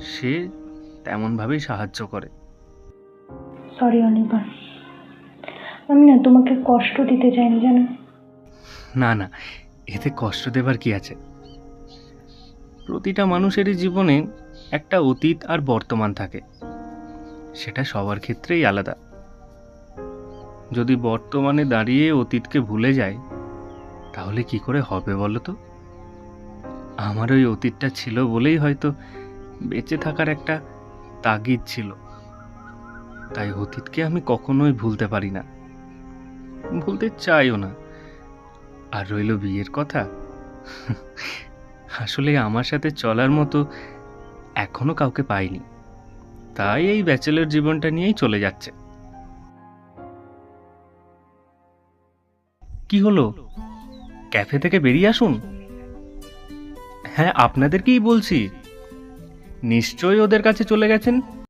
সে তেমনভাবেই সাহায্য করে। সরি অনির্বাণ। আমি না তোমাকে কষ্ট দিতে চাইনি জানো? না না এতে কষ্ট দেবার কি আছে? প্রতিটা মানুষেরই জীবনে একটা অতীত আর বর্তমান থাকে। সেটা সবার ক্ষেত্রেই আলাদা। যদি বর্তমানে দাঁড়িয়ে অতীতকে ভুলে যায় তাহলে কি করে হবে বলো তো? আমার ওই অতীতটা ছিল বলেই হয়তো বেঁচে থাকার একটা তাগিদ ছিল। তাই অতীতকে আমি কখনোই ভুলতে পারি না। ভুলতে চাইও না। আর রইল বিয়ের কথা। আসলে আমার সাথে চলার মতো এখনও কাউকে পাইনি। তাই এই ব্যাচেলর জীবনটা নিয়েই চলে যাচ্ছে। কি হলো? ক্যাফে থেকে বেরিয়ে আসুন? হ্যাঁ আপনাদেরকেই বলছি। নিশ্চয়ই ওদের কাছে চলে গেছেন?